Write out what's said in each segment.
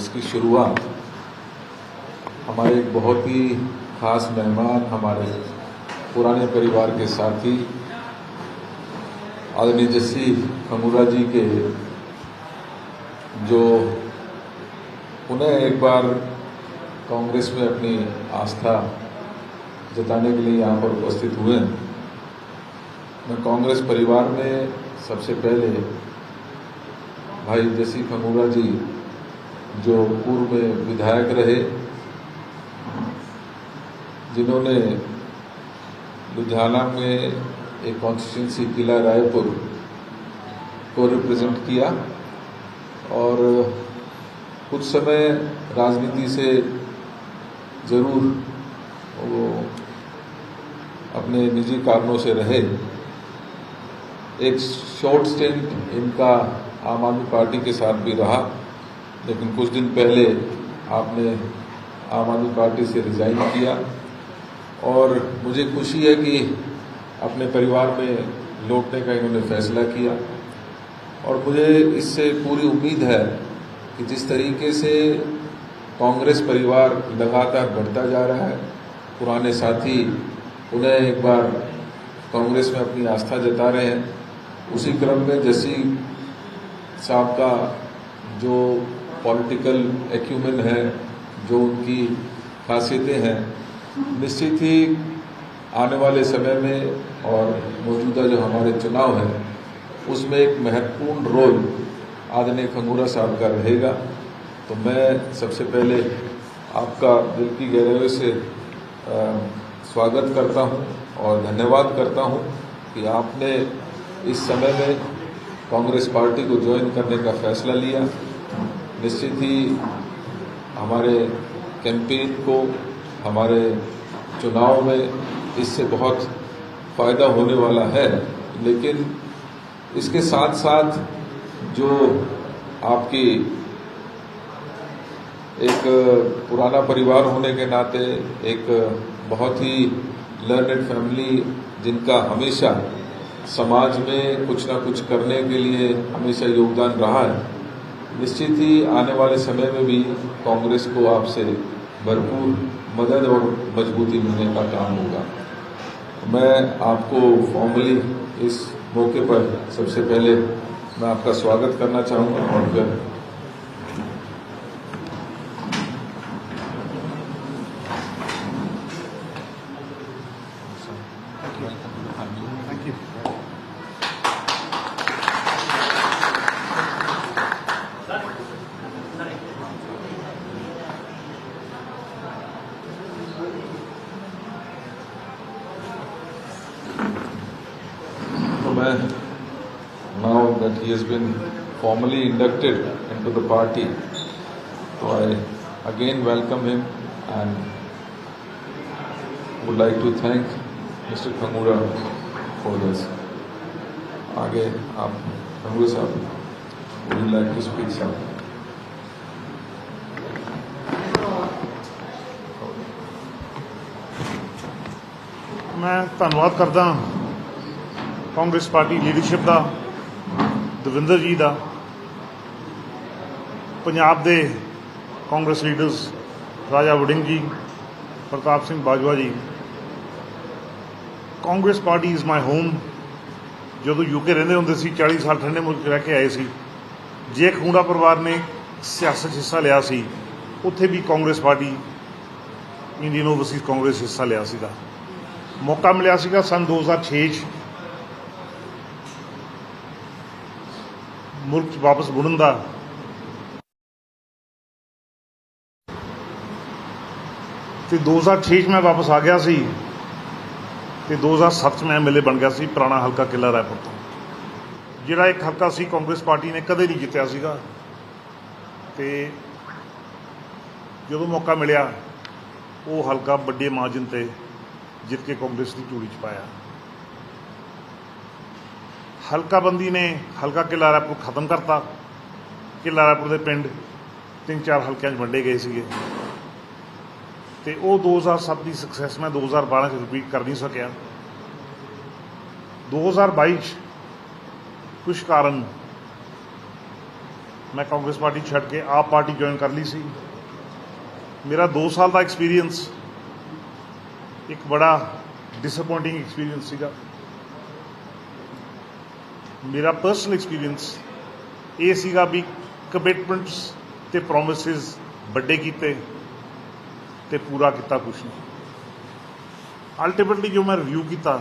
इसकी शुरुआत हमारे एक बहुत ही खास मेहमान हमारे पुराने परिवार के साथी आदरणीय जस्सी खंगूरा जी के, जो उन्हें एक बार कांग्रेस में अपनी आस्था जताने के लिए यहाँ पर उपस्थित हुए हैं। मैं कांग्रेस परिवार में सबसे पहले भाई जसी खंगूरा जी जो पूर्व में विधायक रहे, जिन्होंने लुधियाना में एक कॉन्स्टिट्यूंसी किला रायपुर को रिप्रेजेंट किया और कुछ समय राजनीति से ज़रूर वो अपने निजी कारणों से रहे। एक शॉर्ट स्टेंट इनका आम आदमी पार्टी के साथ भी रहा। लेकिन कुछ दिन पहले आपने आम आदमी पार्टी से रिजाइन किया। और मुझे खुशी है कि अपने परिवार में लौटने का इन्होंने फैसला किया। और मुझे इससे पूरी उम्मीद है कि जिस तरीके से कांग्रेस परिवार लगातार बढ़ता जा रहा है, पुराने साथी उन्हें एक बार कांग्रेस में अपनी आस्था जता रहे हैं। उसी क्रम में जैसी साहब का जो पॉलिटिकल एक्यूमेन है, जो उनकी खासियतें हैं। निश्चित ही आने वाले समय में और मौजूदा जो हमारे चुनाव हैं, उसमें एक महत्वपूर्ण रोल आदरणीय खंगूरा साहब का रहेगा। तो मैं सबसे पहले आपका दिल की गहराई से स्वागत करता हूँ और धन्यवाद करता हूँ कि आपने इस समय में कांग्रेस पार्टी को ज्वाइन करने का फैसला लिया। निश्चित ही हमारे कैंपेन को, हमारे चुनाव में इससे बहुत फ़ायदा होने वाला है। लेकिन इसके साथ साथ जो आपकी एक पुराना परिवार होने के नाते, एक बहुत ही लर्नेड फैमिली जिनका हमेशा समाज में कुछ ना कुछ करने के लिए हमेशा योगदान रहा है निश्चित ही आने वाले समय में भी कांग्रेस को आपसे भरपूर मदद और मजबूती मिलने का काम होगा। मैं आपको फॉर्मली इस मौके पर सबसे पहले मैं आपका स्वागत करना चाहूँगा और फिर into the party, so I again welcome him and would like to thank Mr. Khangura for this. आगे आप खंगूरा साहब would you like to speak sir? ਮੈਂ ਧੰਨਵਾਦ ਕਰਦਾ ਕਾਂਗਰਸ ਪਾਰਟੀ ਲੀਡਰਸ਼ਿਪ ਦਾ ਦਵਿੰਦਰ ਜੀ ਦਾ ਪੰਜਾਬ ਦੇ ਕਾਂਗਰਸ ਲੀਡਰਸ ਰਾਜਾ ਵੜਿੰਗ ਜੀ Pratap Singh Bajwa ji, Congress party is my home ਜਦੋਂ ਯੂਕੇ ਰਹਿੰਦੇ ਹੁੰਦੇ ਸੀ 40 ਸਾਲ ਠੰਡੇ ਮੁਲਕ ਰਹਿ ਕੇ ਆਏ ਸੀ। ਜੇ ਖੂੰਡਾ ਪਰਿਵਾਰ ਨੇ ਸਿਆਸਤ 'ਚ ਹਿੱਸਾ ਲਿਆ ਸੀ, ਉੱਥੇ ਵੀ Congress party, Indian overseas Congress ਹਿੱਸਾ ਲਿਆ ਸੀਗਾ। ਮੌਕਾ ਮਿਲਿਆ ਸੀਗਾ ਸਨ 2006 ਚ। ਮੁਲਕ 'ਚ ਵਾਪਸ ਮੁੜਨ ਦਾ ਤੇ 2006 ਚ ਮੈਂ ਵਾਪਸ ਆ ਗਿਆ ਸੀ ਤੇ 2007 ਚ ਮੈਂ ਐਮਐਲਏ ਬਣ ਗਿਆ ਸੀ ਪੁਰਾਣਾ ਹਲਕਾ ਕਿਲਾ ਰਾਏਪੁਰ ਤੋਂ। ਜਿਹੜਾ ਇੱਕ ਹਲਕਾ ਸੀ ਕਾਂਗਰਸ ਪਾਰਟੀ ਨੇ ਕਦੇ ਨਹੀਂ ਜਿੱਤਿਆ ਸੀਗਾ। ਤੇ ਜਦੋਂ ਮੌਕਾ ਮਿਲਿਆ, ਉਹ ਹਲਕਾ ਵੱਡੇ ਮਾਰਜਨ ਤੇ ਜਿੱਤ ਕੇ ਕਾਂਗਰਸ ਦੀ ਝੂੜੀ ਚ ਪਾਇਆ। ਹਲਕਾ ਬੰਦੀ ਨੇ ਹਲਕਾ ਕਿਲਾ ਰਾਏਪੁਰ ਖਤਮ ਕਰਤਾ। ਕਿਲਾ ਰਾਏਪੁਰ ਦੇ ਪਿੰਡ ਤਿੰਨ ਚਾਰ ਹਲਕਿਆਂ 'ਚ ਵੰਡੇ ਗਏ ਸੀਗੇ। ਤੇ ਉਹ 2007 ਦੀ ਸਕਸੈਸ ਮੈਂ 2012 ਚ ਰਿਪੀਟ ਕਰ ਨਹੀਂ ਸਕਿਆ। 2022 ਚ ਕੁਝ ਕਾਰਨ ਮੈਂ ਕਾਂਗਰਸ ਪਾਰਟੀ ਛੱਡ ਕੇ ਆਪ ਪਾਰਟੀ ਜੁਆਇਨ ਕਰ ਲਈ ਸੀ। ਮੇਰਾ 2 ਸਾਲ ਦਾ ਐਕਸਪੀਰੀਅੰਸ ਇੱਕ ਬੜਾ ਡਿਸਪਾਇੰਟਿੰਗ ਐਕਸਪੀਰੀਅੰਸ ਸੀਗਾ। ਮੇਰਾ ਪਰਸਨਲ ਐਕਸਪੀਰੀਅੰਸ ਇਹ ਸੀਗਾ ਵੀ ਕਮਿਟਮੈਂਟਸ ਤੇ ਪ੍ਰੋਮਿਸਸ ਵੱਡੇ ਕੀਤੇ। ਤੇ ਪੂਰਾ ਕੀਤਾ ਕੁਛ ਨਹੀਂ। ਅਲਟੀਮੇਟਲੀ ਜੋ ਮੈਂ ਰਿਵਿਊ ਕੀਤਾ,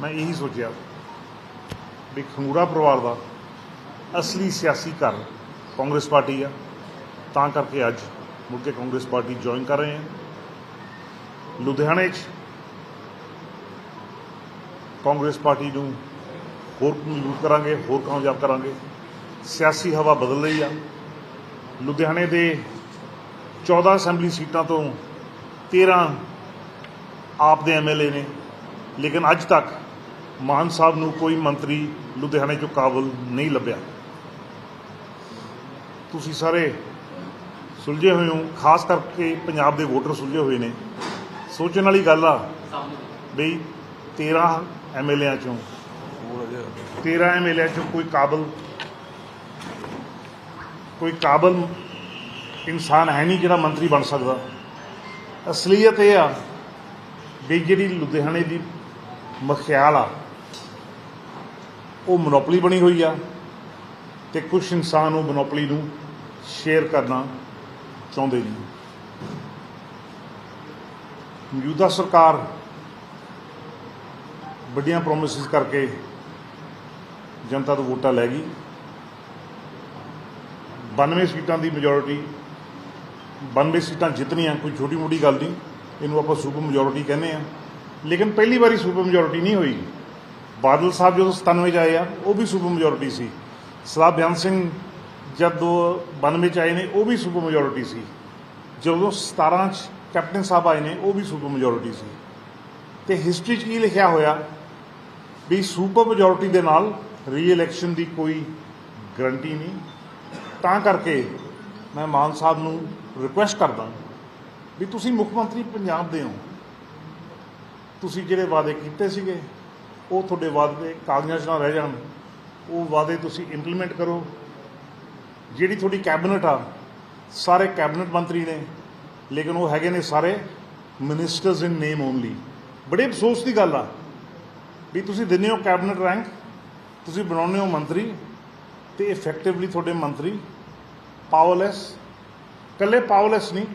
ਮੈਂ ਇਹੀ ਸੋਚਿਆ ਵੀ ਖੰਗੂਰਾ ਪਰਿਵਾਰ ਦਾ ਅਸਲੀ ਸਿਆਸੀ ਘਰ ਕਾਂਗਰਸ ਪਾਰਟੀ ਆ। ਤਾਂ ਕਰਕੇ ਅੱਜ ਮੁੜ ਕੇ ਕਾਂਗਰਸ ਪਾਰਟੀ ਜੁਆਇਨ ਕਰ ਰਹੇ ਹਾਂ ਲੁਧਿਆਣੇ 'ਚ ਕਾਂਗਰਸ ਪਾਰਟੀ ਨੂੰ ਹੋਰ ਮਜ਼ਬੂਤ ਕਰਾਂਗੇ, ਹੋਰ ਕਾਮਯਾਬ ਕਰਾਂਗੇ? ਸਿਆਸੀ ਹਵਾ ਬਦਲ ਰਹੀ ਆ। ਲੁਧਿਆਣੇ ਦੇ 14 ਅਸੈਂਬਲੀ ਸੀਟਾਂ ਤੋਂ 13 ਆਪ ਦੇ ਐਮਐਲਏ ਨੇ। ਲੇਕਿਨ ਅੱਜ ਤੱਕ ਮਾਨ ਸਾਹਿਬ ਨੂੰ ਕੋਈ ਮੰਤਰੀ ਲੁਧਿਆਣੇ ਚੋਂ ਕਾਬਲ ਨਹੀਂ ਲੱਭਿਆ। ਤੁਸੀਂ ਸਾਰੇ ਸੁਲਝੇ ਹੋਏ ਹੋ, ਖਾਸ ਕਰਕੇ ਪੰਜਾਬ ਦੇ ਵੋਟਰ ਸੁਲਝੇ ਹੋਏ ਨੇ। ਸੋਚਣ ਵਾਲੀ ਗੱਲ ਆ ਬਈ 13 ਐਮਐਲਏਆਂ ਚੋਂ 13 ਐਮਐਲਏ ਚੋਂ ਕੋਈ ਕਾਬਲ ਕੋਈ ਕਾਬਲ ਇਨਸਾਨ ਹੈ ਨਹੀਂ ਜਿਹੜਾ ਮੰਤਰੀ ਬਣ ਸਕਦਾ। ਅਸਲੀਅਤ ਇਹ ਆ ਵੀ ਜਿਹੜੀ ਲੁਧਿਆਣੇ ਦੀ ਮਖਿਆਲ ਆ, ਉਹ ਮੋਨੋਪਲੀ ਬਣੀ ਹੋਈ ਆ ਤੇ ਕੁਝ ਇਨਸਾਨ ਉਹ ਮੋਨੋਪਲੀ ਨੂੰ ਸ਼ੇਅਰ ਕਰਨਾ ਚਾਹੁੰਦੇ ਨੇ। ਮੌਜੂਦਾ ਸਰਕਾਰ ਵੱਡੀਆਂ ਪ੍ਰੋਮਿਸਸ ਕਰਕੇ ਜਨਤਾ ਤੋਂ ਵੋਟਾਂ ਲੈ ਗਈ। 92 ਸੀਟਾਂ ਦੀ ਮੈਜੋਰਿਟੀ 92 ਸੀਟਾਂ ਜਿੱਤਣੀਆਂ ਕੋਈ ਛੋਟੀ ਮੋਟੀ ਗੱਲ ਨਹੀਂ, ਇਹਨੂੰ ਆਪਾਂ ਸੁਪਰ ਮੈਜੋਰਿਟੀ ਕਹਿੰਦੇ ਆ ਲੇਕਿਨ ਪਹਿਲੀ ਵਾਰੀ ਸੁਪਰ ਮੈਜੋਰਿਟੀ ਨਹੀਂ ਹੋਈ। ਬਾਦਲ ਸਾਹਿਬ ਜਦੋਂ 97 ਚ ਆਏ ਆ, ਉਹ ਵੀ ਸੁਪਰ ਮੈਜੋਰਿਟੀ ਸੀ। ਸਰਦਾਰ ਬਿਆਨ ਸਿੰਘ ਜਦੋਂ ਦੋ 92 ਚ ਆਏ ਨੇ, ਉਹ ਵੀ ਸੁਪਰ ਮੈਜੋਰਿਟੀ ਸੀ। ਜਦੋਂ 17 ਚ ਕੈਪਟਨ ਸਾਹਿਬ ਆਏ ਨੇ, ਉਹ ਵੀ ਸੁਪਰ ਮੈਜੋਰਿਟੀ ਸੀ। ਤੇ ਹਿਸਟਰੀ 'ਚ ਕੀ ਲਿਖਿਆ ਹੋਇਆ? ਵੀ ਸੁਪਰ ਮੈਜੋਰਿਟੀ ਦੇ ਨਾਲ ਰੀ ਇਲੈਕਸ਼ਨ ਦੀ ਕੋਈ ਗਰੰਟੀ ਨਹੀਂ। ਤਾਂ ਕਰਕੇ ਮੈਂ ਮਾਨ ਸਾਹਿਬ ਨੂੰ ਰਿਕੁਐਸਟ ਕਰਦਾ ਵੀ ਤੁਸੀਂ ਮੁੱਖ ਮੰਤਰੀ ਪੰਜਾਬ ਦੇ ਹੋ। ਤੁਸੀਂ ਜਿਹੜੇ ਵਾਅਦੇ ਕੀਤੇ ਸੀਗੇ, ਉਹ ਤੁਹਾਡੇ ਵਾਅਦੇ ਕਾਗਜ਼ਾਂ 'ਚ ਨਾ ਰਹਿ ਜਾਣ। ਉਹ ਵਾਅਦੇ ਤੁਸੀਂ ਇੰਪਲੀਮੈਂਟ ਕਰੋ। ਜਿਹੜੀ ਤੁਹਾਡੀ ਕੈਬਨਿਟ ਆ, ਸਾਰੇ ਕੈਬਨਿਟ ਮੰਤਰੀ ਨੇ, ਲੇਕਿਨ ਉਹ ਹੈਗੇ ਨੇ ਸਾਰੇ ਮਿਨਿਸਟਰਸ ਇਨ ਨੇਮ ਓਨਲੀ ਬੜੇ ਅਫਸੋਸ ਦੀ ਗੱਲ ਆ ਵੀ ਤੁਸੀਂ ਦਿੰਦੇ ਹੋ ਕੈਬਨਿਟ ਰੈਂਕ ਤੁਸੀਂ ਬਣਾਉਂਦੇ ਹੋ ਮੰਤਰੀ, ਤੇ ਇਫੈਕਟਿਵਲੀ ਤੁਹਾਡੇ ਮੰਤਰੀ ਪਾਵਰਲੈਸ ਕੱਲੇ ਪਾਵਰਲੈਸ ਨਹੀਂ,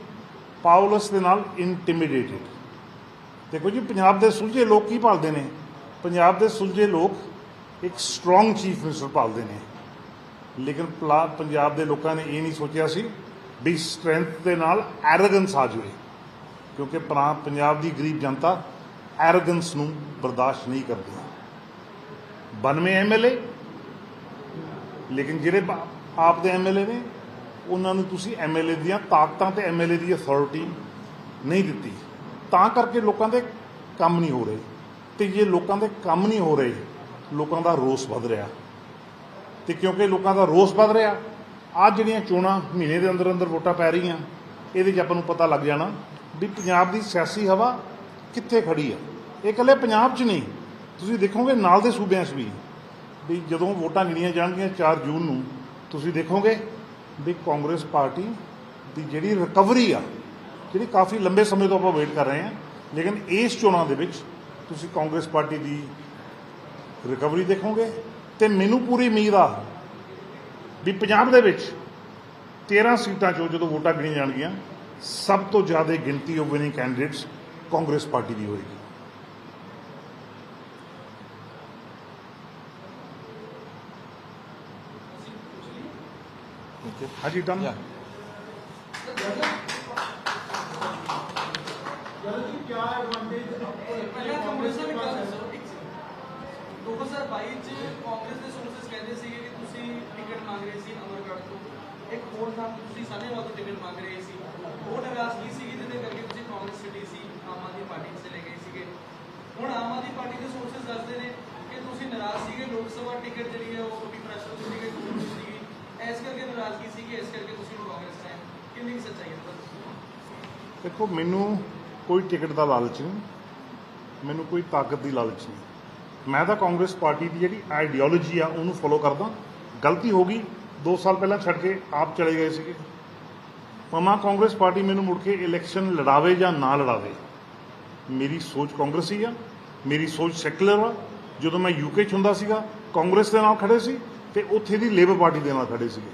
ਪਾਵਰਲੈਸ ਦੇ ਨਾਲ ਇੰਟੀਮੀਡੇਟਡ ਦੇਖੋ ਜੀ, ਪੰਜਾਬ ਦੇ ਸੁਲਝੇ ਲੋਕ ਕੀ ਭਾਲਦੇ ਨੇ? ਪੰਜਾਬ ਦੇ ਸੁਲਝੇ ਲੋਕ ਇੱਕ ਸਟਰੋਂਗ ਚੀਫ ਮਿਨਿਸਟਰ ਭਾਲਦੇ ਨੇ। ਲੇਕਿਨ ਪੰਜਾਬ ਦੇ ਲੋਕਾਂ ਨੇ ਇਹ ਨਹੀਂ ਸੋਚਿਆ ਸੀ ਵੀ ਸਟਰੈਂਥ ਦੇ ਨਾਲ ਐਰੋਗੈਂਸ ਆ ਜਾਵੇ। ਕਿਉਂਕਿ ਪੰਜਾਬ ਦੀ ਗਰੀਬ ਜਨਤਾ ਐਰੋਗੈਂਸ ਨੂੰ ਬਰਦਾਸ਼ਤ ਨਹੀਂ ਕਰਦੀ। 92 ਐਮਐਲਏ ਲੇਕਿਨ ਜਿਹੜੇ ਆਪ ਦੇ ਐਮਐਲਏ ਨੇ ਉਹਨਾਂ ਨੂੰ ਤੁਸੀਂ ਐਮਐਲਏ ਦੀਆਂ ਤਾਕਤਾਂ ਤੇ ਐਮਐਲਏ ਦੀ ਅਥਾਰਟੀ ਨਹੀਂ ਦਿੱਤੀ। ਤਾਂ ਕਰਕੇ ਲੋਕਾਂ ਦੇ ਕੰਮ ਨਹੀਂ ਹੋ ਰਹੇ। ਤੇ ਜੇ ਲੋਕਾਂ ਦੇ ਕੰਮ ਨਹੀਂ ਹੋ ਰਹੇ, ਲੋਕਾਂ ਦਾ ਰੋਸ ਵੱਧ ਰਿਹਾ। ਤੇ ਕਿਉਂਕਿ ਲੋਕਾਂ ਦਾ ਰੋਸ ਵੱਧ ਰਿਹਾ ਆ ਜਿਹੜੀਆਂ ਚੋਣਾਂ ਮਹੀਨੇ ਦੇ ਅੰਦਰ ਅੰਦਰ ਵੋਟਾਂ ਪੈ ਰਹੀਆਂ, ਇਹਦੇ 'ਚ ਆਪਾਂ ਨੂੰ ਪਤਾ ਲੱਗ ਜਾਣਾ ਵੀ ਪੰਜਾਬ ਦੀ ਸਿਆਸੀ ਹਵਾ ਕਿੱਥੇ ਖੜੀ ਆ। ਇਹ ਇਕੱਲੇ ਪੰਜਾਬ 'ਚ ਨਹੀਂ, ਤੁਸੀਂ ਦੇਖੋਗੇ ਨਾਲ ਦੇ ਸੂਬਿਆਂ 'ਚ ਵੀ। ਵੀ ਜਦੋਂ ਵੋਟਾਂ ਗਿਣੀਆਂ ਜਾਣਗੀਆਂ 4 ਜੂਨ ਨੂੰ, ਤੁਸੀਂ ਦੇਖੋਗੇ ਵੀ ਕਾਂਗਰਸ ਪਾਰਟੀ ਦੀ ਜਿਹੜੀ ਰਿਕਵਰੀ ਆ, ਜਿਹੜੀ ਕਾਫੀ ਲੰਬੇ ਸਮੇਂ ਤੋਂ ਆਪਾਂ ਵੇਟ ਕਰ ਰਹੇ ਹਾਂ, ਲੇਕਿਨ ਇਸ ਚੋਣਾਂ ਦੇ ਵਿੱਚ ਤੁਸੀਂ ਕਾਂਗਰਸ ਪਾਰਟੀ ਦੀ ਰਿਕਵਰੀ ਦੇਖੋਗੇ ਤੇ ਮੈਨੂੰ ਪੂਰੀ ਉਮੀਦ ਆ ਵੀ ਪੰਜਾਬ ਦੇ ਵਿੱਚ 13 ਸੀਟਾਂ ਚੋਂ ਜਦੋਂ ਵੋਟਾਂ ਗਿਣੀਆਂ ਜਾਣਗੀਆਂ, ਸਭ ਤੋਂ ਜ਼ਿਆਦਾ ਗਿਣਤੀ of winning candidates Congress party ਦੀ ਹੋਏਗੀ। Have you done? Yeah. Sir 22 ਚ ਕਾਂਗਰਸ ਦੇ ਸੋਰਸਸ ਕਹਿੰਦੇ ਸੀਗੇ ਕਿ ਤੁਸੀਂ ਟਿਕਟ ਮੰਗ ਰਹੇ ਸੀ ਅਮਰਗੜ੍ਹ ਤੋਂ ਇੱਕ ਹੋਰ ਨਾਮ ਤੁਸੀਂ ਸਾਡੇ ਵੱਲ ਟਿਕਟ ਮੰਗ ਰਹੇ ਸੀ ਉਹ ਨਿਰਾਸ਼ ਕੀ ਸੀਗੀ ਜਿਹਦੇ ਕਰਕੇ ਤੁਸੀਂ ਕਾਂਗਰਸ ਸਿਟੀ ਸੀ ਆਮ ਆਦਮੀ ਪਾਰਟੀ ਚਲੇ ਗਏ ਸੀਗੇ ਹੁਣ ਆਮ ਆਦਮੀ ਪਾਰਟੀ ਦੇ ਸੋਰਸਸ ਦੱਸਦੇ ਨੇ ਕਿ ਤੁਸੀਂ ਨਾਰਾਜ਼ ਸੀਗੇ ਲੋਕ ਸਭਾ ਟਿਕਟ ਜਿਹੜੀ ਹੈ ਉਹ ਵੀ ਪ੍ਰੈਸ਼ਰ ਤੁਸੀਂ ਇਸ ਕਰਕੇ ਨਾਰਾਜ਼ਗੀ ਇਸ ਕਰਕੇ ਤੁਸੀਂ ਕਾਂਗਰਸ ਆਏ ਕਿੰਨੀ ਸੱਚਾਈ ਹੈ? ਦੇਖੋ, ਮੈਨੂੰ ਕੋਈ ਟਿਕਟ ਦਾ ਲਾਲਚ ਨਹੀਂ, ਮੈਨੂੰ ਕੋਈ ਤਾਕਤ ਦੀ ਲਾਲਚ ਨਹੀਂ। ਮੈਂ ਤਾਂ ਕਾਂਗਰਸ ਪਾਰਟੀ ਦੀ ਜਿਹੜੀ ਆਈਡੀਓਲੋਜੀ ਆ, ਉਹਨੂੰ ਫੋਲੋ ਕਰਦਾ। ਗਲਤੀ ਹੋ ਗਈ 2 ਸਾਲ ਪਹਿਲਾਂ ਛੱਡ ਕੇ ਆਪ ਚਲੇ ਗਏ ਸੀਗੇ। ਮਮਾ ਕਾਂਗਰਸ ਪਾਰਟੀ ਮੈਨੂੰ ਮੁੜ ਕੇ ਇਲੈਕਸ਼ਨ ਲੜਾਵੇ ਜਾਂ ਨਾ ਲੜਾਵੇ, ਮੇਰੀ ਸੋਚ ਕਾਂਗਰਸੀ ਆ, ਮੇਰੀ ਸੋਚ ਸੈਕੂਲਰ ਆ। ਜਦੋਂ ਮੈਂ ਯੂਕੇ 'ਚ ਹੁੰਦਾ ਸੀਗਾ, ਕਾਂਗਰਸ ਦੇ ਨਾਲ ਖੜੇ ਸੀ ਤੇ ਉੱਥੇ ਦੀ ਲੇਬਰ ਪਾਰਟੀ ਦੇ ਨਾਲ ਖੜੇ ਸੀਗੇ।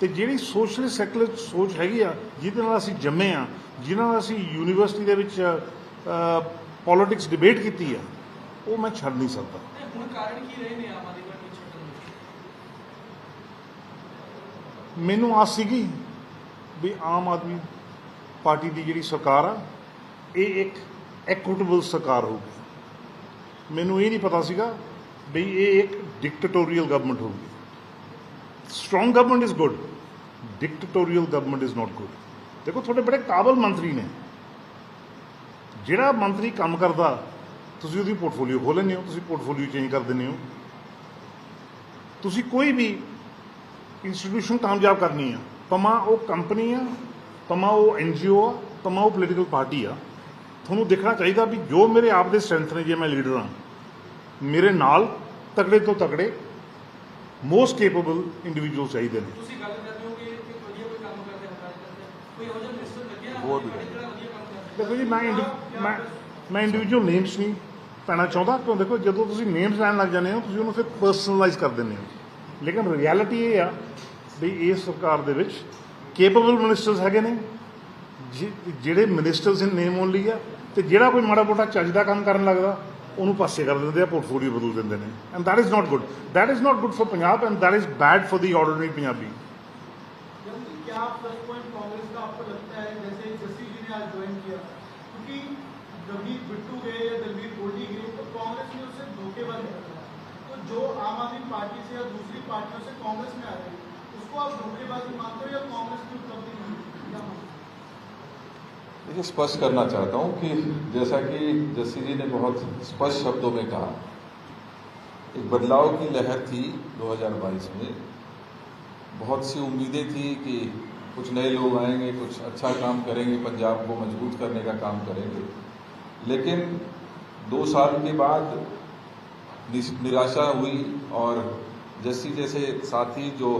ਤੇ ਜਿਹੜੀ ਸੋਸ਼ਲਿਸਟ ਸੈਕੂਲਰ ਸੋਚ ਹੈਗੀ ਆ ਜਿਹਦੇ ਨਾਲ ਅਸੀਂ ਜੰਮੇ ਆ ਜਿਨ੍ਹਾਂ ਨਾਲ ਅਸੀਂ ਯੂਨੀਵਰਸਿਟੀ ਦੇ ਵਿੱਚ ਪੋਲਿਟਿਕਸ ਡਿਬੇਟ ਕੀਤੀ ਆ ਉਹ ਮੈਂ ਛੱਡ ਨਹੀਂ ਸਕਦਾ। ਤੇ ਹੁਣ ਕਾਰਨ ਕੀ ਰਹੇ ਨੇ ਆਮ ਆਦਮੀ ਪਾਰਟੀ ਛੱਡਣ ਦੇ? ਮੈਨੂੰ ਆਸ ਸੀਗੀ ਵੀ ਆਮ ਆਦਮੀ ਪਾਰਟੀ ਦੀ ਜਿਹੜੀ ਸਰਕਾਰ ਆ ਇਹ ਇੱਕ ਐਕੁਇਟੇਬਲ ਸਰਕਾਰ ਹੋਊਗੀ। ਮੈਨੂੰ ਇਹ ਨਹੀਂ ਪਤਾ ਸੀਗਾ ਵੀ ਇਹ ਇੱਕ ਡਿਕਟੇਟੋਰੀਅਲ ਗਵਰਨਮੈਂਟ ਹੋਊਗੀ। Strong government is good dictatorial government is not good ਦੇਖੋ, ਤੁਹਾਡੇ ਬੜੇ ਕਾਬਲ ਮੰਤਰੀ ਨੇ। ਜਿਹੜਾ ਮੰਤਰੀ ਕੰਮ ਕਰਦਾ, ਤੁਸੀਂ ਉਹਦੀ ਪੋਰਟਫੋਲੀਓ ਖੋਲ ਲੈਂਦੇ ਹੋ, ਤੁਸੀਂ ਪੋਰਟਫੋਲੀਓ ਚੇਂਜ ਕਰ ਦਿੰਦੇ ਹੋ। ਤੁਸੀਂ ਕੋਈ ਵੀ ਇੰਸਟੀਟਿਊਸ਼ਨ ਕਾਮਯਾਬ ਕਰਨੀ ਆ, ਭਾਵੇਂ ਉਹ ਕੰਪਨੀ ਆ, ਭਾਵੇਂ ਉਹ ਐਨਜੀਓ ਆ, ਭਾਵੇਂ ਉਹ ਪੋਲੀਟੀਕਲ ਪਾਰਟੀ ਆ, ਤੁਹਾਨੂੰ ਦੇਖਣਾ ਚਾਹੀਦਾ ਵੀ ਜੋ ਮੇਰੇ ਆਪ ਦੇ ਸਟਰੈਂਥ ਨੇ, ਜੇ ਮੈਂ ਲੀਡਰ ਹਾਂ, ਮੇਰੇ ਨਾਲ ਤਕੜੇ ਤੋਂ ਤਕੜੇ ਮੋਸਟ ਕੇਪੇਬਲ ਇੰਡੀਵਿਜੂਅਲ ਚਾਹੀਦੇ ਨੇ। ਤੁਸੀਂ ਗੱਲ ਕਰਦੇ ਹੋ ਕਿ ਵਧੀਆ ਕੋਈ ਕੰਮ ਕਰਦੇ ਹਟਾ ਕਰਦੇ ਕੋਈ ਇਹੋ ਜਿਹਾ ਮਿਨਿਸਟਰ ਲੱਗਿਆ? ਬਹੁਤ ਆਪਣੇ ਜਿਹੜਾ ਵਧੀਆ ਕੰਮ ਕਰਦਾ ਦੇਖੋ ਜੀ ਮੈਂ ਮੈਂ ਮੈਂ ਇੰਡੀਵਿਜੂਅਲ ਨੇਮਸ ਨਹੀਂ ਪੈਣਾ ਚਾਹੁੰਦਾ। ਕਿਉਂ? ਦੇਖੋ ਜਦੋਂ ਤੁਸੀਂ ਨੇਮਸ ਲੈਣ ਲੱਗ ਜਾਂਦੇ ਹੋ ਤੁਸੀਂ ਉਹਨੂੰ ਫਿਰ ਪਰਸਨਲਾਈਜ਼ ਕਰ ਦਿੰਦੇ ਹੋ। ਲੇਕਿਨ ਰਿਐਲਿਟੀ ਇਹ ਆ ਵੀ ਇਸ ਸਰਕਾਰ ਦੇ ਵਿੱਚ ਕੇਪੇਬਲ ਮਿਨਿਸਟਰਸ ਹੈਗੇ ਨੇ। ਜਿ- ਜਿਹੜੇ ਮਿਨਿਸਟਰਸ ਇਨ ਨੇਮ ਓਨਲੀ ਆ ਤੇ ਜਿਹੜਾ ਕੋਈ ਮਾੜਾ ਮੋਟਾ ਚੱਜ ਦਾ ਕੰਮ ਕਰਨ ਲੱਗਦਾ ਉਹਨੂੰ ਪਾਸੇ ਕਰ ਦਿੰਦੇ ਆ ਪੋਰਟਫੋਲੀਓ ਬਦਲ ਦਿੰਦੇ ਨੇ and that is not good that is not good for punjab and that is bad for the ordinary punjabi जल्दी क्या प्लस पॉइंट कांग्रेस का आपको लगता है जैसे जस्सी जी ने आज ज्वाइन किया क्योंकि दलवीर बिट्टू गए या दलवीर गोल्डी गए तो कांग्रेस ने उससे धोखेबाजी कर तो जो आम आदमी पार्टी से या दूसरी पार्टियों से कांग्रेस में आ रही है उसको आप धोखेबाजी मानते हो या कांग्रेस की उपलब्धि मानते हो क्या मानते हो? देखिए, स्पष्ट करना चाहता हूँ कि जैसा कि जस्सी जी ने बहुत स्पष्ट शब्दों में कहा, एक बदलाव की लहर थी 2022 में। बहुत सी उम्मीदें थी कि कुछ नए लोग आएँगे, कुछ अच्छा काम करेंगे, पंजाब को मज़बूत करने का काम करेंगे। लेकिन दो साल के बाद निराशा हुई और जस्सी जैसे साथी जो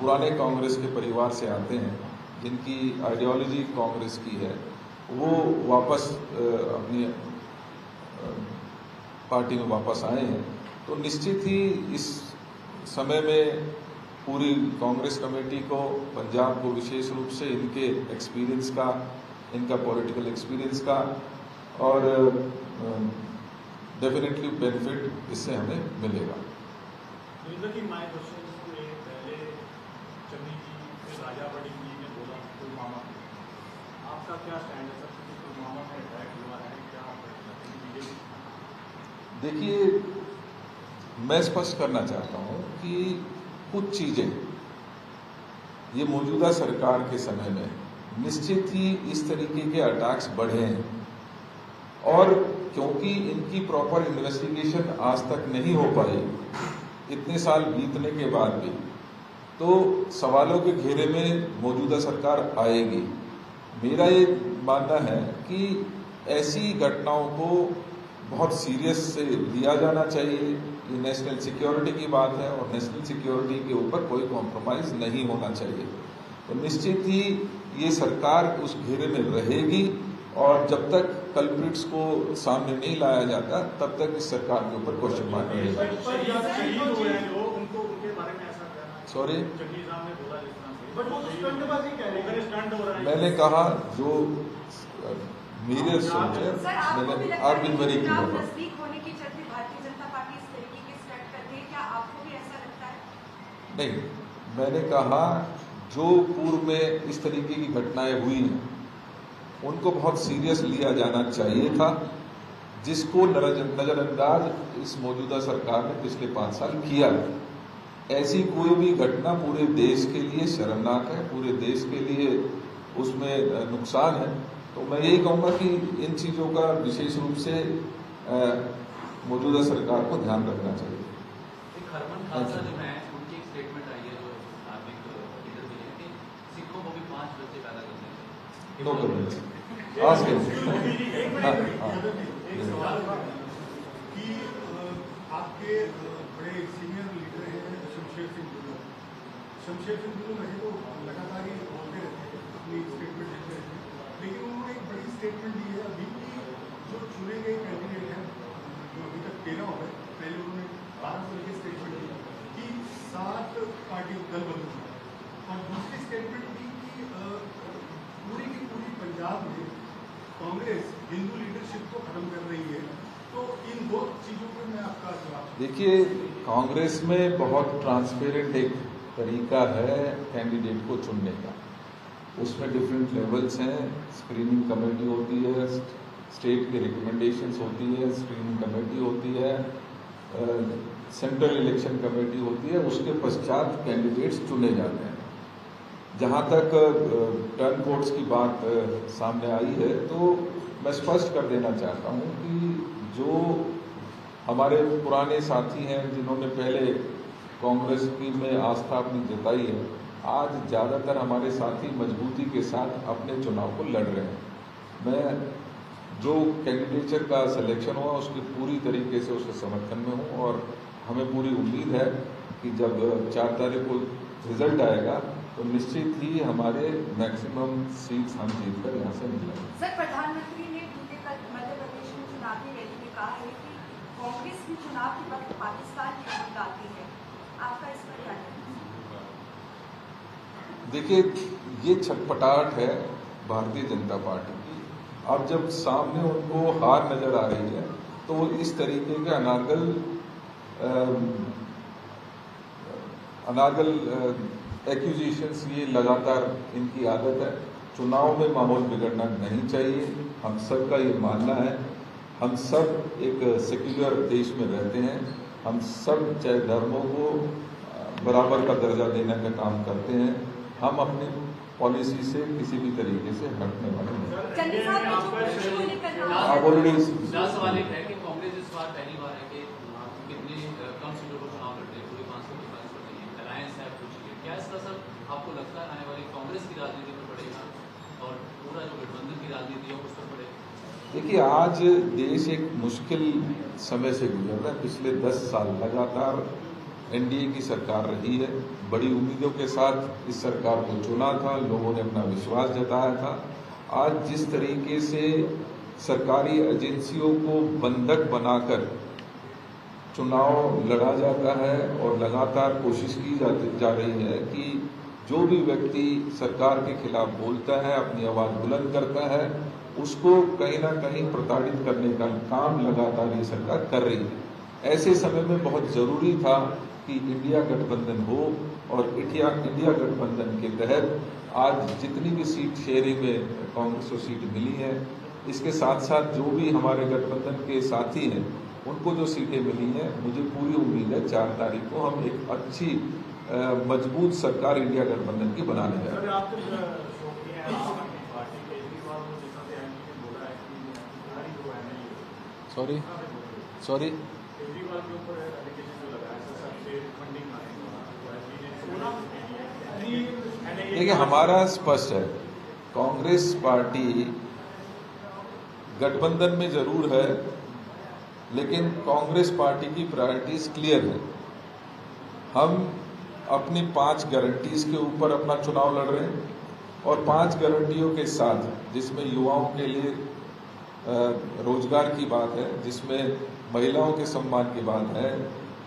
पुराने कांग्रेस के परिवार से आते हैं, जिनकी आइडियोलॉजी कांग्रेस की है वो वापस अपनी पार्टी में वापस आए हैं। तो निश्चित ही इस समय में पूरी कांग्रेस कमेटी को, पंजाब को विशेष रूप से इनके एक्सपीरियंस का, इनका पॉलिटिकल एक्सपीरियंस का और डेफिनेटली बेनिफिट इससे हमें मिलेगा। में पहले देखिए, मैं स्पष्ट करना चाहता हूँ कि कुछ चीज़ें ये मौजूदा सरकार के समय में निश्चित ही इस तरीके के अटैक्स बढ़े हैं। और क्योंकि इनकी प्रॉपर इन्वेस्टिगेशन आज तक नहीं हो पाई, इतने साल बीतने के बाद भी तो सवालों के घेरे में मौजूदा सरकार आएगी। मेरा ये मानना है कि ऐसी घटनाओं को बहुत सीरियस से लिया जाना चाहिए। ये नेशनल सिक्योरिटी की बात है और नेशनल सिक्योरिटी के ऊपर कोई कॉम्प्रोमाइज नहीं होना चाहिए। तो निश्चित ही ये सरकार उस घेरे में रहेगी और जब तक कल्प्रिट्स को सामने नहीं लाया जाता तब तक इस सरकार के ऊपर क्वेश्चन मार्क रहेगा पर तो हैं। स्टंट हो है। मैंने कहा जो मेरे सोच है मैंने है बिन कि वेरी चुनाव क्लियर नज़दीक होने के चलते भारतीय जनता पार्टी इस तरीके के स्टंट करती है क्या आपको भी ऐसा लगता है? नहीं मैंने कहा जो पूर्व में इस तरीके की घटनाएँ हुई हैं उनको बहुत सीरियस लिया जाना चाहिए था। जिसको नजरअंदाज इस मौजूदा सरकार ने पिछले पाँच साल किया है। ऐसी कोई भी घटना पूरे देश के लिए शर्मनाक है पूरे देश के लिए उसमें नुकसान है। तो मैं यही कहूँगा कि इन चीज़ों का विशेष रूप से मौजूदा सरकार को ध्यान रखना चाहिए। एक हरमन खालसा जो। है उनकी एक स्टेटमेंट आई है जो धार्मिक लीडर भी है कि को भी कि आपके बड़े सीनियर लीडर हैं शमशेर सिंह गुर्जर शमशेर सिंह गुरु वैसे तो लगातार ही बोलते रहते हैं, अपनी स्टेटमेंट देते रहते हैं। लेकिन उन्होंने एक बड़ी स्टेटमेंट दी है, अभी की जो चुने गए कैंडिडेट हैं, जो अभी तक तेरह हो गए, पहले उन्होंने बारह को लेकर स्टेटमेंट दी कि सात पार्टी दल बदल चुका और दूसरी स्टेटमेंट दी कि पूरी की पूरी पंजाब में कांग्रेस हिंदू लीडरशिप को खत्म कर रही है। तो देखिए, कांग्रेस में बहुत ट्रांसपेरेंट एक तरीका है कैंडिडेट को चुनने का। उसमें डिफरेंट लेवल्स हैं। स्क्रीनिंग कमेटी होती है स्टेट की रिकमेंडेशंस होती है स्क्रीनिंग कमेटी होती है सेंट्रल इलेक्शन कमेटी होती है, उसके पश्चात कैंडिडेट्स चुने जाते हैं। जहाँ तक टर्न कोड्स की बात सामने आई है तो मैं स्पष्ट कर देना चाहता हूँ कि जो हमारे पुराने साथी हैं, जिन्होंने पहले कांग्रेस की में आस्था अपनी जताई है, आज ज़्यादातर हमारे साथी मजबूती के साथ अपने चुनाव को लड़ रहे हैं। मैं जो कैंडिडेचर का सिलेक्शन हुआ, उसकी पूरी तरीके से उसके समर्थन में हूँ और हमें पूरी उम्मीद है कि जब चार तारीख को रिज़ल्ट आएगा तो निश्चित ही हमारे मैक्सिमम सीट्स हम जीत कर यहाँ से निकलेंगे सर प्रधानमंत्री ने बीते कल मध्य प्रदेश में चुनावी रैली में कहा है कि कांग्रेस भी चुनाव के वक्त पाकिस्तान की वोट डालती है। आपका इस पर क्या देखिए ये छटपटाहट है भारतीय जनता पार्टी की। अब जब सामने उनको हार नज़र आ रही है तो इस तरीके के अनार्गल अम, अनार्गल एक्यूजिशंस ये लगातार इनकी आदत है। चुनाव में माहौल बिगड़ना नहीं चाहिए। हम सबका ये मानना है। हम सब एक सेक्युलर देश में रहते हैं। हम सब चाहे धर्मों को बराबर का दर्जा देने का काम करते हैं। हम अपनी पॉलिसी से किसी भी तरीके से हटने वाले आप है कांग्रेस इस बार पहली बार है कि कितनी कम सीटों पर चुनाव लड़ रही है? पूरी पाँच सौ पैंतालीस पर नहीं है। अलायंस है कुछ है क्या इसका असर आपको लगता है आने वाली कांग्रेस की राजनीति पर पड़ेगा और पूरा जो गठबंधन की राजनीति है उस पर देखिए, आज देश एक मुश्किल समय से गुजर रहा है। पिछले दस साल लगातार एनडीए की सरकार रही है। बड़ी उम्मीदों के साथ इस सरकार को चुना था, लोगों ने अपना विश्वास जताया था। आज जिस तरीके से सरकारी एजेंसियों को बंधक बनाकर चुनाव लड़ा जाता है और लगातार कोशिश की जाती, जा रही है कि जो भी व्यक्ति सरकार के खिलाफ बोलता है, अपनी आवाज़ बुलंद करता है उसको कहीं ना कहीं प्रताड़ित करने का काम लगातार ये सरकार कर रही है। ऐसे समय में बहुत ज़रूरी था कि इंडिया गठबंधन हो और इंडिया इंडिया गठबंधन के तहत आज जितनी भी सीट शेयरिंग में कांग्रेस को सीट मिली है, इसके साथ साथ जो भी हमारे गठबंधन के साथी हैं, उनको जो सीटें मिली हैं, मुझे पूरी उम्मीद है चार तारीख को हम एक अच्छी मज़बूत सरकार इंडिया गठबंधन की बनाने जा रहे हैं सर आप शो किए हैं आम आदमी पार्टी केजरीवाल को जिस तरह से एमपी ने बोला है कि हमारी जो एमएलए सॉरी सॉरी केजरीवाल के ऊपर एलिगेशन जो लगाया है सर से फंडिंग मांगेंगे देखिए, हमारा स्पष्ट है, कांग्रेस पार्टी गठबंधन में ज़रूर है, लेकिन कांग्रेस पार्टी की प्रायोरिटीज क्लियर है। हम अपनी पाँच गारंटीज के ऊपर अपना चुनाव लड़ रहे हैं और पाँच गारंटियों के साथ, जिसमें युवाओं के लिए रोज़गार की बात है जिसमें महिलाओं के सम्मान की बात है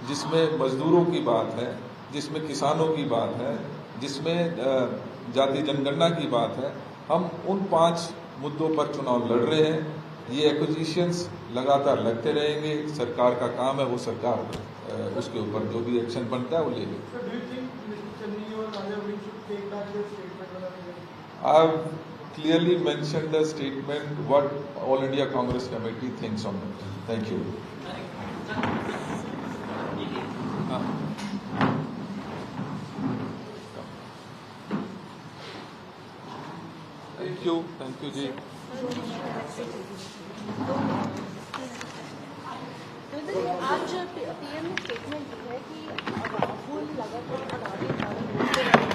जिसमें मजदूरों की बात है जिसमें किसानों की बात है जिसमें जाति जनगणना की बात है हम उन पाँच मुद्दों पर चुनाव लड़ रहे हैं। ये एक्विजिशंस लगातार लगते रहेंगे सरकार का काम है वो सरकार उसके ऊपर जो भी एक्शन बनता है वो लेगी। So do you think Mr. Chन्नी और Raja Vadi should take back their statement whether they can- I've clearly mentioned the statement what All India Congress Committee thinks on it. Thank you. Thank you, thank you, जी. आज PM ने statement दी है कि राहुल लगातार